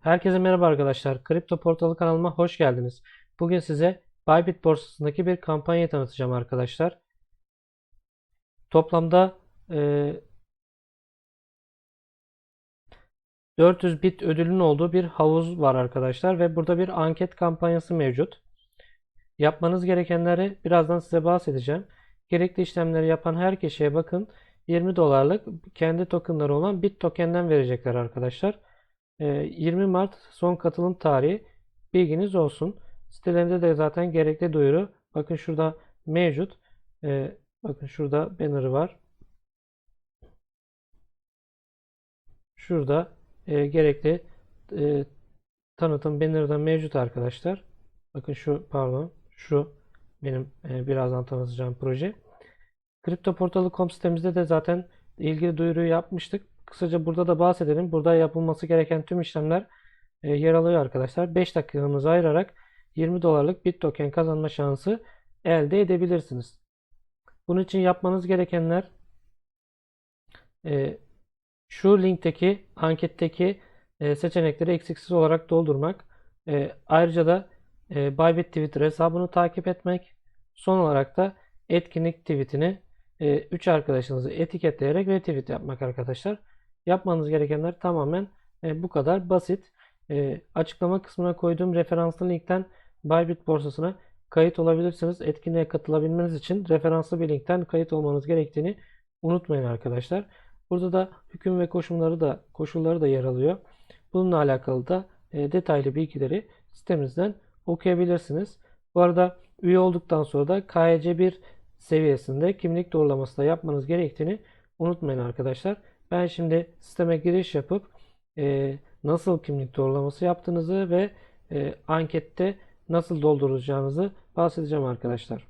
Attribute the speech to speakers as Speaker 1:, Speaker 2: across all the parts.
Speaker 1: Herkese merhaba arkadaşlar. Kripto Portalı kanalıma hoş geldiniz. Bugün size Bybit borsasındaki bir kampanya tanıtacağım arkadaşlar. Toplamda e, 400 bit ödülün olduğu bir havuz var arkadaşlar ve burada bir anket kampanyası mevcut. Yapmanız gerekenleri birazdan size bahsedeceğim. Gerekli işlemleri yapan her kişiye bakın 20 dolarlık kendi tokenları olan Bit tokenden verecekler arkadaşlar. Ee, 20 Mart son katılım tarihi bilginiz olsun. Sitelerinde de zaten gerekli duyuru. Bakın şurada mevcut. Ee, bakın şurada banner'ı var. Şurada e, gerekli e, tanıtım banner'ı da mevcut arkadaşlar. Bakın şu pardon şu benim e, birazdan tanıtacağım proje. Kriptoportalı.com sitemizde de zaten ilgili duyuruyu yapmıştık. Kısaca burada da bahsedelim. Burada yapılması gereken tüm işlemler e, yer alıyor arkadaşlar. 5 dakikanızı ayırarak 20 dolarlık bit token kazanma şansı elde edebilirsiniz. Bunun için yapmanız gerekenler e, şu linkteki anketteki e, seçenekleri eksiksiz olarak doldurmak. E, ayrıca da e, Bybit Twitter hesabını takip etmek. Son olarak da etkinlik tweetini 3 arkadaşınızı etiketleyerek retweet yapmak arkadaşlar. Yapmanız gerekenler tamamen e, bu kadar basit. E, açıklama kısmına koyduğum referanslı linkten Bybit borsasına kayıt olabilirsiniz. Etkinliğe katılabilmeniz için referanslı bir linkten kayıt olmanız gerektiğini unutmayın arkadaşlar. Burada da hüküm ve koşulları da koşulları da yer alıyor. Bununla alakalı da e, detaylı bilgileri sitemizden okuyabilirsiniz. Bu arada üye olduktan sonra da KYC1 seviyesinde kimlik doğrulaması da yapmanız gerektiğini unutmayın arkadaşlar. Ben şimdi sisteme giriş yapıp e, nasıl kimlik doğrulaması yaptığınızı ve e, ankette nasıl dolduracağınızı bahsedeceğim arkadaşlar.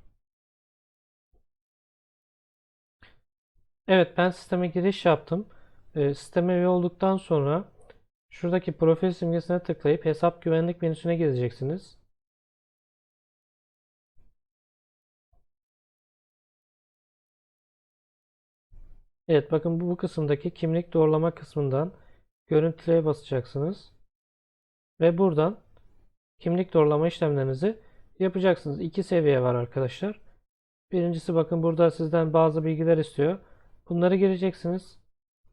Speaker 1: Evet ben sisteme giriş yaptım. E, sisteme üye olduktan sonra şuradaki profil simgesine tıklayıp hesap güvenlik menüsüne gezeceksiniz. Evet bakın bu, bu kısımdaki kimlik doğrulama kısmından görüntüleye basacaksınız. Ve buradan kimlik doğrulama işlemlerinizi yapacaksınız. İki seviye var arkadaşlar. Birincisi bakın burada sizden bazı bilgiler istiyor. Bunları gireceksiniz.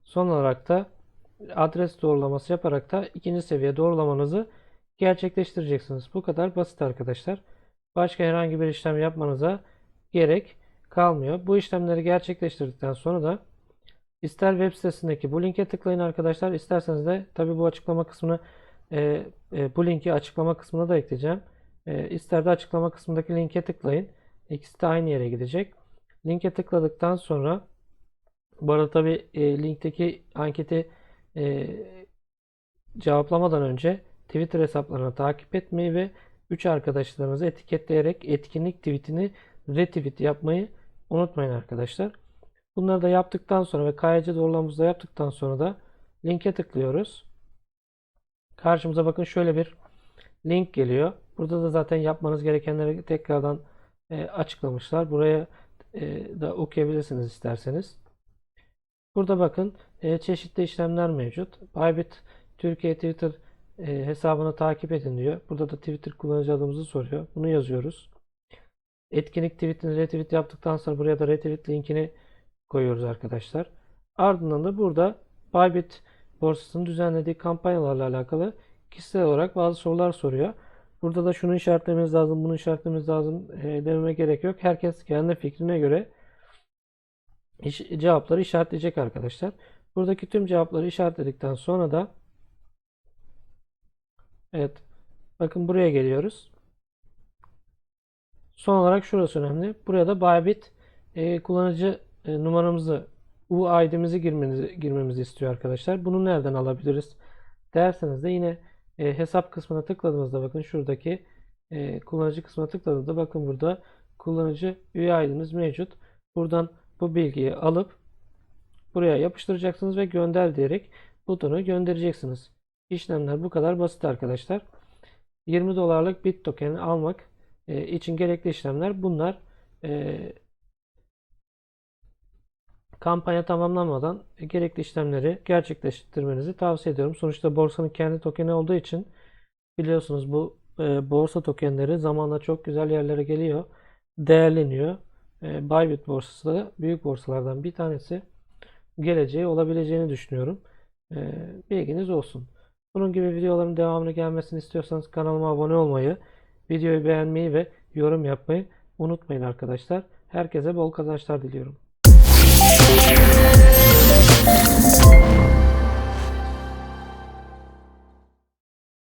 Speaker 1: Son olarak da adres doğrulaması yaparak da ikinci seviye doğrulamanızı gerçekleştireceksiniz. Bu kadar basit arkadaşlar. Başka herhangi bir işlem yapmanıza gerek kalmıyor. Bu işlemleri gerçekleştirdikten sonra da İster web sitesindeki bu linke tıklayın arkadaşlar. İsterseniz de tabi bu açıklama kısmını e, e, bu linki açıklama kısmına da ekleyeceğim. E, ister de açıklama kısmındaki linke tıklayın. İkisi de aynı yere gidecek. Linke tıkladıktan sonra bu arada tabi e, linkteki anketi e, cevaplamadan önce Twitter hesaplarını takip etmeyi ve 3 arkadaşlarınızı etiketleyerek etkinlik tweetini retweet yapmayı unutmayın arkadaşlar. Bunları da yaptıktan sonra ve KYC doğrulamamızı da yaptıktan sonra da linke tıklıyoruz. Karşımıza bakın şöyle bir link geliyor. Burada da zaten yapmanız gerekenleri tekrardan e, açıklamışlar. Buraya e, da okuyabilirsiniz isterseniz. Burada bakın e, çeşitli işlemler mevcut. Bybit Türkiye Twitter e, hesabını takip edin diyor. Burada da Twitter kullanıcı adımızı soruyor. Bunu yazıyoruz. Etkinlik tweetini retweet yaptıktan sonra buraya da retweet linkini koyuyoruz arkadaşlar. Ardından da burada Bybit borsasının düzenlediği kampanyalarla alakalı kişisel olarak bazı sorular soruyor. Burada da şunu işaretlememiz lazım, bunu işaretlememiz lazım e, dememe gerek yok. Herkes kendi fikrine göre iş, cevapları işaretleyecek arkadaşlar. Buradaki tüm cevapları işaretledikten sonra da evet bakın buraya geliyoruz. Son olarak şurası önemli. Buraya da Bybit e, kullanıcı e, numaramızı UID'mizi girmenizi, girmemizi istiyor arkadaşlar. Bunu nereden alabiliriz derseniz de yine e, hesap kısmına tıkladığınızda bakın şuradaki e, kullanıcı kısmına tıkladığınızda bakın burada kullanıcı üye ID'miz mevcut. Buradan bu bilgiyi alıp buraya yapıştıracaksınız ve gönder diyerek butonu göndereceksiniz. İşlemler bu kadar basit arkadaşlar. 20 dolarlık bit token almak e, için gerekli işlemler bunlar. E, kampanya tamamlanmadan gerekli işlemleri gerçekleştirmenizi tavsiye ediyorum. Sonuçta borsanın kendi tokeni olduğu için biliyorsunuz bu e, borsa tokenleri zamanla çok güzel yerlere geliyor, değerleniyor. E, Bybit borsası da büyük borsalardan bir tanesi. Geleceği olabileceğini düşünüyorum. E, bilginiz olsun. Bunun gibi videoların devamını gelmesini istiyorsanız kanalıma abone olmayı, videoyu beğenmeyi ve yorum yapmayı unutmayın arkadaşlar. Herkese bol kazançlar diliyorum.